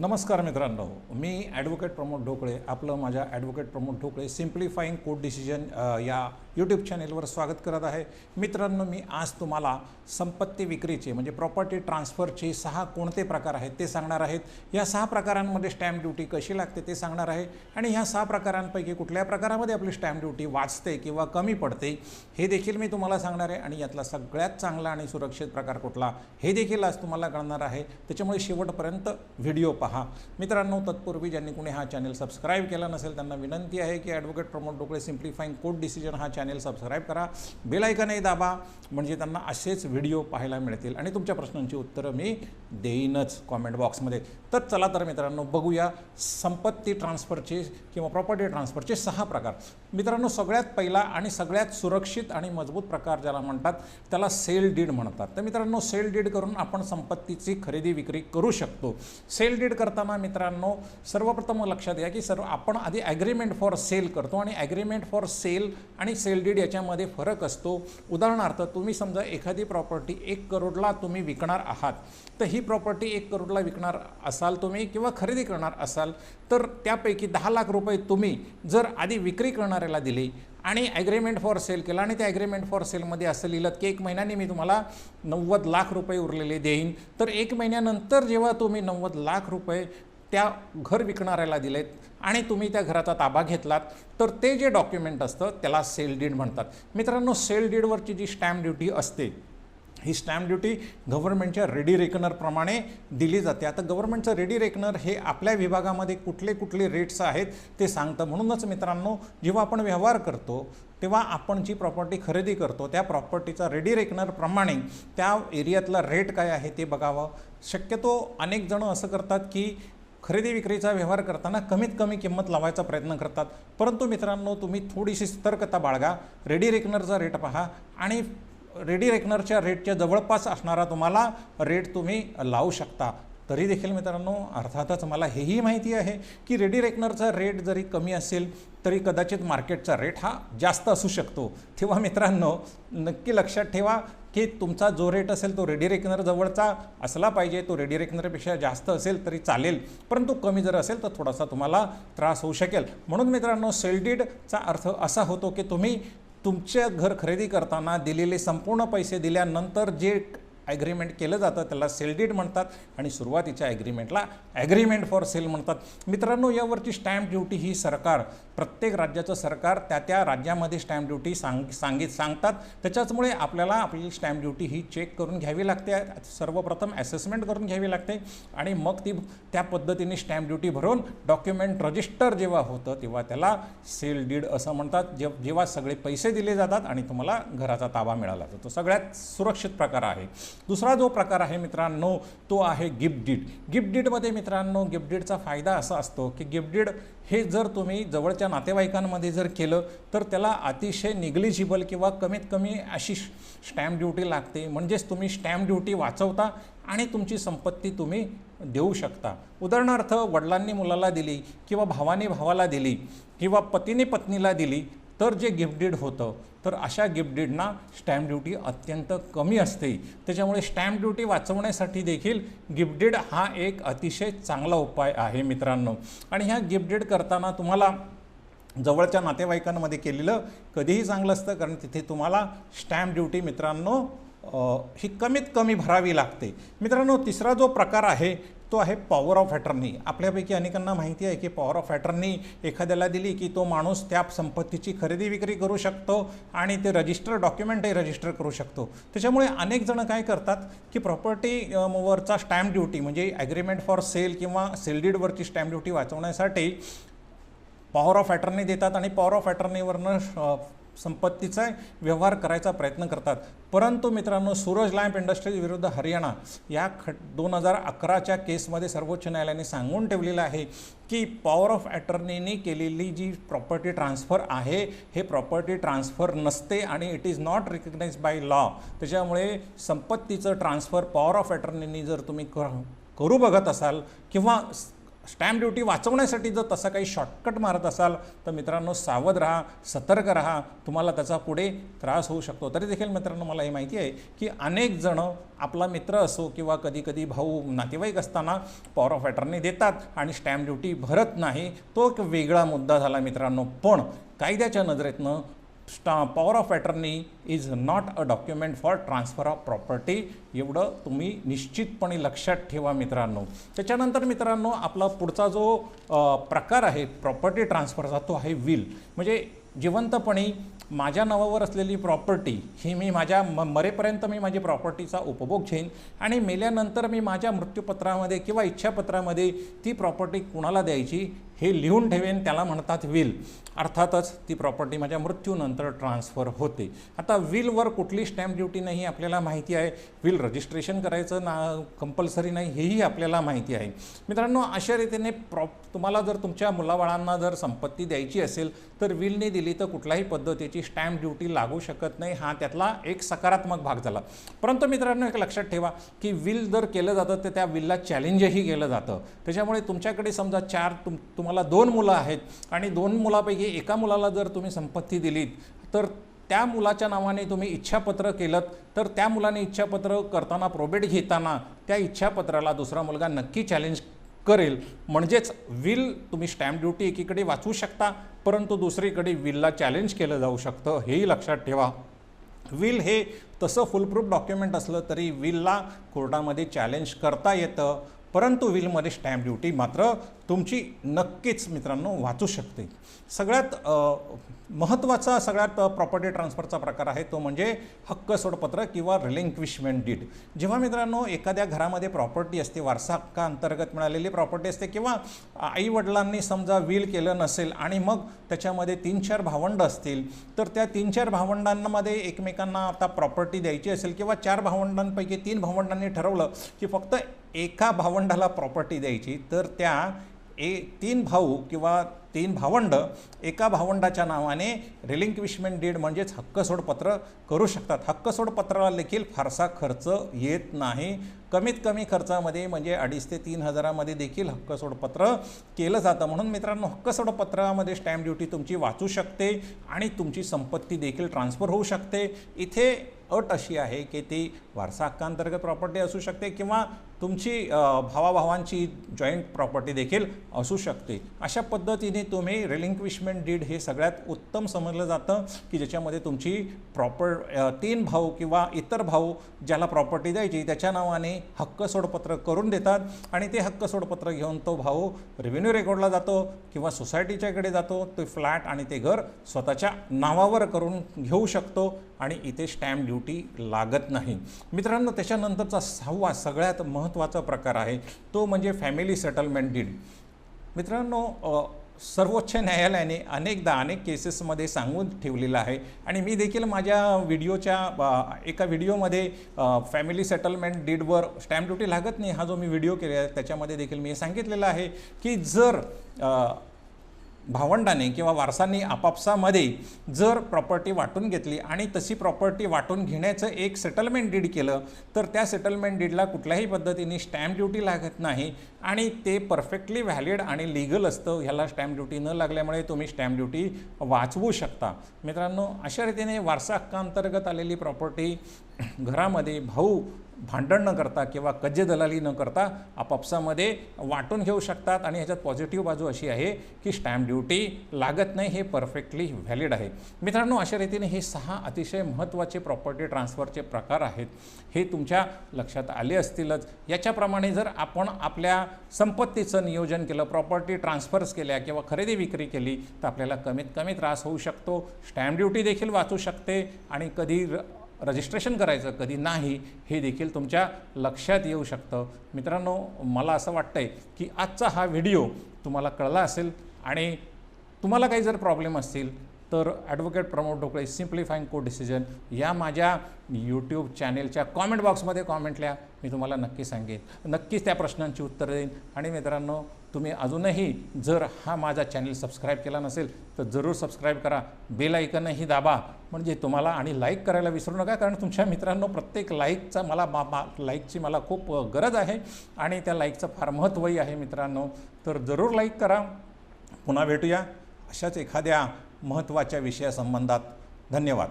नमस्कार मित्रांनो मी ॲडव्होकेट प्रमोद ढोकळे आपलं माझ्या advocate Pramod Dhokale simplifying court decision या यूट्यूब चॅनेलवर स्वागत करत आहे. मित्रांनो मी आज तुम्हाला संपत्ती विक्रीचे म्हणजे प्रॉपर्टी ट्रान्सफरचे सहा कोणते प्रकार आहेत ते सांगणार आहेत या सहा प्रकारांमध्ये स्टॅम्प ड्युटी कशी लागते ते सांगणार आहे. आणि ह्या सहा प्रकारांपैकी कुठल्या प्रकारामध्ये आपली स्टॅम्प ड्युटी वाचते किंवा कमी पडते हे देखील मी तुम्हाला सांगणार आहे. आणि यातला सगळ्यात चांगला आणि सुरक्षित प्रकार कुठला हे देखील आज तुम्हाला कळणार आहे. त्याच्यामुळे शेवटपर्यंत व्हिडिओ पहा. मित्रांनो तत्पूर्वी ज्यांनी कुणी हा चॅनल सबस्क्राईब केला नसेल त्यांना विनंती आहे की advocate Pramod Dhokale simplifying court decision हा चॅनल सबस्क्राईब करा. बेलायकनही दाबा म्हणजे त्यांना असेच व्हिडिओ पाहायला मिळतील. आणि तुमच्या प्रश्नांची उत्तरं मी देईनच कॉमेंट बॉक्समध्ये तर चला तर मित्रांनो बघूया संपत्ती ट्रान्सफरचे किंवा प्रॉपर्टी ट्रान्सफरचे सहा प्रकार. मित्रांनो सगळ्यात पहिला आणि सगळ्यात सुरक्षित आणि मजबूत प्रकार ज्याला म्हणतात त्याला सेल डीड म्हणतात. तर मित्रांनो सेल डीड करून आपण संपत्तीची खरेदी विक्री करू शकतो. सेल डीड करताना मित्रांनो सर्वप्रथम लक्षात घ्या की सर्व आपण आधी ॲग्रीमेंट फॉर सेल करतो आणि ॲग्रीमेंट फॉर सेल आणि सेल डीड याच्यामध्ये फरक असतो. उदाहरणार्थ तुम्ही समजा एखादी प्रॉपर्टी एक करोडला तुम्ही विकणार आहात. तर ही प्रॉपर्टी एक करोडला विकणार असाल तुम्ही किंवा खरेदी करणार असाल तर त्यापैकी दहा लाख रुपये तुम्ही जर आधी विक्री करणार करणाऱ्याला दिली आणि ॲग्रीमेंट फॉर सेल केला. आणि त्या ॲग्रीमेंट फॉर सेलमध्ये असं लिहिलं की एक महिन्याने मी तुम्हाला नव्वद लाख रुपये उरलेले देईन. तर एक महिन्यानंतर जेव्हा तुम्ही नव्वद लाख रुपये त्या घर विकणाऱ्याला दिलेत आणि तुम्ही त्या घराचा ताबा घेतलात तर ते जे डॉक्युमेंट असतं त्याला सेल डीड म्हणतात. मित्रांनो सेल डीडवरची जी स्टॅम्प ड्युटी असते ही स्टॅम्प ड्युटी गव्हर्नमेंटच्या रेडी रेकनरप्रमाणे दिली जाते. आता गव्हर्नमेंटचं रेडी रेकनर हे आपल्या विभागामध्ये कुठले कुठले रेट्स आहेत ते सांगतं. म्हणूनच मित्रांनो जेव्हा आपण व्यवहार करतो तेव्हा आपण जी प्रॉपर्टी खरेदी करतो त्या प्रॉपर्टीचा रेडी रेकनरप्रमाणे त्या एरियातला रेट काय आहे ते बघावं. शक्यतो अनेक जणं असं करतात की खरेदी विक्रीचा व्यवहार करताना कमीत कमी किंमत लावायचा प्रयत्न करतात. परंतु मित्रांनो तुम्ही थोडीशी सतर्कता बाळगा. रेडी रेकनरचा रेट पहा आणि रेडी रेकनरच्या रेटच्या जवळपास असणारा तुम्हाला रेट तुम्ही लावू शकता. तरी देखील मित्रांनो अर्थातच मला हेही माहिती आहे की रेडी रेकनरचा रेट जरी कमी असेल तरी कदाचित मार्केटचा रेट हा जास्त असू शकतो. तेव्हा मित्रांनो नक्की लक्षात ठेवा की तुमचा जो रेट असेल तो रेडी रेकनर जवळचा असला पाहिजे. तो रेडी रेकनरपेक्षा जास्त असेल तरी चालेल. परंतु कमी जर असेल तर थोडासा तुम्हाला त्रास होऊ शकेल. म्हणून मित्रांनो सेलडीडचा अर्थ असा होतो की तुम्ही तुमचे घर खरेदी करताना दिलेले संपूर्ण पैसे दिल्यानंतर जे ॲग्रीमेंट केलं जातं त्याला सेल डीड म्हणतात आणि सुरुवातीच्या ॲग्रीमेंटला ॲग्रीमेंट फॉर सेल म्हणतात. मित्रांनो यावरची स्टॅम्प ड्युटी ही सरकार प्रत्येक राज्याचं सरकार त्या त्या राज्यामध्ये स्टॅम्प ड्युटी सांग सांगित सांगतात. त्याच्याचमुळे आपल्याला आपली स्टॅम्प ड्युटी ही चेक करून घ्यावी लागते. सर्वप्रथम ॲसेसमेंट करून घ्यावी लागते आणि मग ती त्या पद्धतीने स्टॅम्प ड्युटी भरून डॉक्युमेंट रजिस्टर जेव्हा होतं तेव्हा त्याला सेल डीड असं म्हणतात. जे जेव्हा सगळे पैसे दिले जातात आणि तुम्हाला घराचा ताबा मिळाला जातो. तो सगळ्यात सुरक्षित प्रकार आहे. दुसरा जो प्रकार आहे मित्रांनो तो आहे गिफ्ट डीड. गिफ्ट डीडमध्ये मित्रांनो गिफ्ट डीडचा फायदा असा असतो की गिफ्ट डीड हे जर तुम्ही जवळच्या नातेवाईकांमध्ये जर केलं तर त्याला अतिशय निग्लिजिबल किंवा कमीत कमी अशी स्टॅम्प ड्युटी लागते. म्हणजेच तुम्ही स्टॅम्प ड्युटी वाचवता आणि तुमची संपत्ती तुम्ही देऊ शकता. उदाहरणार्थ वडिलांनी मुलाला दिली किंवा भावाने भावाला दिली किंवा पतीने पत्नीला दिली तर जे गिफ्ट डीड होतं तर अशा गिफ्ट डीडना स्टॅम्प ड्युटी अत्यंत कमी असते. त्याच्यामुळे स्टॅम्प ड्युटी वाचवण्यासाठी देखील गिफ्ट डीड हा एक अतिशय चांगला उपाय आहे मित्रांनो. आणि ह्या गिफ्ट डीड करताना तुम्हाला जवळच्या नातेवाईकांमध्ये केलेलं कधीही चांगलं असतं कारण तिथे तुम्हाला स्टॅम्प ड्युटी मित्रांनो ही कमीत कमी भरावी लागते. मित्रांनो तिसरा जो प्रकार आहे तो आहे पॉवर ऑफ ॲटर्नी आपल्यापैकी अनेकांना माहिती आहे की पॉवर ऑफ ॲटर्नी एखाद्याला दिली की तो माणूस त्या संपत्तीची खरेदी विक्री करू शकतो आणि ते रजिस्टर डॉक्युमेंटही रजिस्टर करू शकतो. त्याच्यामुळे अनेक जण काय करतात की प्रॉपर्टी वरचा स्टॅम्प ड्युटी म्हणजे ॲग्रीमेंट फॉर सेल किंवा सेलडीडवरची स्टॅम्प ड्युटी वाचवण्यासाठी पॉवर ऑफ ॲटर्नी देतात आणि पॉवर ऑफ ॲटर्नीवरनं संपत्तीचा व्यवहार करायचा प्रयत्न करतात. परंतु मित्रांनो सूरज लॅम्प इंडस्ट्रीज विरुद्ध हरियाणा या खट दोन हजार अकराच्या केसमध्ये सर्वोच्च न्यायालयाने सांगून ठेवलेलं आहे की पॉवर ऑफ अटर्नीने केलेली जी प्रॉपर्टी ट्रान्सफर आहे हे प्रॉपर्टी ट्रान्सफर नसते आणि it is not recognise by law त्याच्यामुळे संपत्तीचं ट्रान्सफर पॉवर ऑफ अटर्नीने जर तुम्ही कर करू बघत असाल किंवा स्टॅम्प ड्युटी वाचवण्यासाठी जर तसा काही शॉर्टकट मारत असाल तर मित्रांनो सावध राहा सतर्क राहा. तुम्हाला त्याचा पुढे त्रास होऊ शकतो. तरी देखील मित्रांनो मला हे माहिती आहे की अनेक जणं आपला मित्र असो किंवा कधीकधी भाऊ नातेवाईक असताना पॉवर ऑफ अटर्नी देतात आणि स्टॅम्प ड्युटी भरत नाही. तो एक वेगळा मुद्दा झाला मित्रांनो. पण कायद्याच्या नजरेतनं स्टा power of attorney is not a document for transfer of property एवढं तुम्ही निश्चितपणे लक्षात ठेवा मित्रांनो. त्याच्यानंतर मित्रांनो आपला पुढचा जो प्रकार आहे प्रॉपर्टी ट्रान्सफरचा तो आहे विल म्हणजे जिवंतपणे माझ्या नावावर असलेली प्रॉपर्टी ही मी माझ्या म मरेपर्यंत मी माझी प्रॉपर्टीचा उपभोग घेईन आणि मेल्यानंतर मी माझ्या मृत्यूपत्रामध्ये किंवा इच्छापत्रामध्ये ती प्रॉपर्टी कुणाला द्यायची? हे लिहून ठेवेन त्याला म्हणतात विल अर्थातच ती प्रॉपर्टी माझ्या मृत्यूनंतर ट्रान्सफर होते. आता विलवर कुठली स्टॅम्प ड्युटी नाही आपल्याला माहिती आहे. विल रजिस्ट्रेशन करायचं ना कंपल्सरी नाही हेही आपल्याला माहिती आहे. मित्रांनो अशा रीतीने प्रॉप तुम्हाला जर तुमच्या मुलाबाळांना जर संपत्ती द्यायची असेल तर विलने दिली तर कुठल्याही पद्धतीची स्टॅम्प ड्युटी लागू शकत नाही. हा त्यातला एक सकारात्मक भाग झाला. परंतु मित्रांनो एक लक्षात ठेवा की विल जर केलं जातं तर त्या विलला चॅलेंजही केलं जातं. त्याच्यामुळे तुमच्याकडे समजा चार तुम तुम्हाला दोन मुलं आहेत आणि दोन मुलापैकी एका मुलाला जर तुम्ही संपत्ती दिलीत तर त्या मुलाच्या नावाने तुम्ही इच्छापत्र केलं तर त्या मुलाने इच्छापत्र करताना प्रोबेट घेताना त्या इच्छापत्राला दुसरा मुलगा नक्की चॅलेंज करेल. म्हणजेच विल तुम्ही स्टॅम्प ड्युटी एकीकडे वाचू शकता परंतु दुसरीकडे विलला चॅलेंज केलं जाऊ शकतं हेही लक्षात ठेवा. विल हे तसं फुलप्रूफ डॉक्युमेंट असलं तरी विलला कोर्टामध्ये चॅलेंज करता येतं. परंतु विलमध्ये स्टॅम्प ड्युटी मात्र तुमची नक्कीच मित्रांनो वाचू शकते. सगळ्यात महत्त्वाचा सगळ्यात प्रॉपर्टी ट्रान्सफरचा प्रकार आहे तो म्हणजे हक्क सोडपत्र किंवा रिलिंक्विशमेंट डीड जेव्हा मित्रांनो एखाद्या घरामध्ये प्रॉपर्टी असते वारसा हक्का अंतर्गत मिळालेली प्रॉपर्टी असते किंवा आईवडिलांनी समजा विल केलं नसेल आणि मग त्याच्यामध्ये तीन चार भावंड असतील तर त्या तीन चार भावंडांमध्ये एकमेकांना आता प्रॉपर्टी द्यायची असेल किंवा चार भावंडांपैकी तीन भावंडांनी ठरवलं की फक्त एका भावंडाला प्रॉपर्टी द्यायची तर त्या ए तीन भाऊ किंवा तीन भावंड एका भावंडाच्या नावाने रिलिंक्विशमेंट डीड म्हणजेच हक्क सोडपत्र करू शकतात. हक्क सोडपत्राला देखील फारसा खर्च येत नाही. कमीत कमी खर्चामध्ये म्हणजे अडीच ते तीन हजारामध्ये देखील हक्क सोडपत्र केलं जातं. म्हणून मित्रांनो हक्क सोडपत्रामध्ये स्टॅम्प ड्युटी तुमची वाचू शकते आणि तुमची संपत्ती देखील ट्रान्सफर होऊ शकते. इथे अट अशी आहे की ती वारसा हक्कांतर्गत प्रॉपर्टी असू शकते किंवा तुमची भावाभावांची जॉईंट प्रॉपर्टी देखील असू शकते. अशा पद्धतीने तुम्ही रिलिंक्विशमेंट डीड हे सगळ्यात उत्तम समजलं जातं की ज्याच्यामध्ये तुमची प्रॉपर तीन भाऊ किंवा इतर भाऊ ज्याला प्रॉपर्टी द्यायची त्याच्या नावाने हक्क सोडपत्र करून देतात आणि ते हक्क सोडपत्र घेऊन तो भाऊ रेव्हेन्यू रेकॉर्डला जातो किंवा सोसायटीच्याकडे जातो तो फ्लॅट आणि ते घर स्वतःच्या नावावर करून घेऊ शकतो आणि इथे स्टॅम्प ड्युटी लागत नाही. मित्रांनो त्याच्यानंतरचा सहावा सगळ्यात महत्त्वाचा प्रकार आहे. तो म्हणजे फॅमिली सेटलमेंट डीड मित्रांनो सर्वोच्च न्यायालयाने अनेकदा अनेक केसेसमध्ये सांगून ठेवलेलं आहे. आणि मी देखील माझ्या व्हिडिओच्या एका व्हिडिओमध्ये फॅमिली सेटलमेंट डीडवर स्टॅम्प ड्युटी लागत नाही हा जो मी व्हिडिओ केला आहे त्याच्यामध्ये देखील मी सांगितलेलं आहे की जर भावंडाने किंवा वारसांनी आपापसामध्ये जर प्रॉपर्टी वाटून घेतली आणि तशी प्रॉपर्टी वाटून घेण्याचं एक सेटलमेंट डीड केलं तर त्या सेटलमेंट डीडला कुठल्याही पद्धतीने स्टॅम्प ड्युटी लागत नाही आणि ते परफेक्टली व्हॅलिड आणि लिगल असतं. ह्याला स्टॅम्प ड्युटी न लागल्यामुळे तुम्ही स्टॅम्प ड्युटी वाचवू शकता. मित्रांनो अशा रीतीने वारसा हक्कांतर्गत आलेली प्रॉपर्टी घरामध्ये भाऊ भांडण न करता किंवा कज्जे दलाली न करता आपापसामध्ये वाटून घेऊ शकतात आणि ह्याच्यात पॉझिटिव्ह बाजू अशी आहे की स्टॅम्प ड्युटी लागत नाही हे परफेक्टली व्हॅलिड आहे. मित्रांनो अशा रीतीने हे सहा अतिशय महत्त्वाचे प्रॉपर्टी ट्रान्सफरचे प्रकार आहेत. हे तुमच्या लक्षात आले असतीलच. याच्याप्रमाणे जर आपण आपल्या संपत्तीचं नियोजन केलं प्रॉपर्टी ट्रान्सफर्स केल्या किंवा खरेदी विक्री केली तर आपल्याला कमीत कमी त्रास होऊ शकतो. स्टॅम्प ड्युटी देखील वाचू शकते आणि कधी रजिस्ट्रेशन करायचं कधी नाही हे देखील तुमच्या लक्षात येऊ शकतं. मित्रांनो मला असं वाटतंय की आजचा हा व्हिडिओ तुम्हाला कळला असेल आणि तुम्हाला काही जर प्रॉब्लेम असतील तर ॲडव्होकेट प्रमोद ढोकळे सिम्प्लिफाईंग को डिसिजन या माझ्या यूट्यूब चॅनेलच्या कॉमेंट बॉक्समध्ये कॉमेंट लिहा मी तुम्हाला नक्की सांगेन. नक्कीच त्या प्रश्नांची उत्तरं देईन. आणि मित्रांनो तुम्ही अजूनही जर हा माझा चॅनल सबस्क्राईब केला नसेल तर जरूर सबस्क्राईब करा. बेल ऐकनही दाबा. म्हणजे तुम्हाला आणि लाईक करायला विसरू नका कारण तुमच्या मित्रांनो प्रत्येक लाईकचा मला मा मा लाईकची मला खूप गरज आहे आणि त्या लाईकचं फार महत्त्वही आहे मित्रांनो. तर जरूर लाईक करा. पुन्हा भेटूया. अशाच एखाद्या महत्त्वाच्या विषयासंबंधात. धन्यवाद.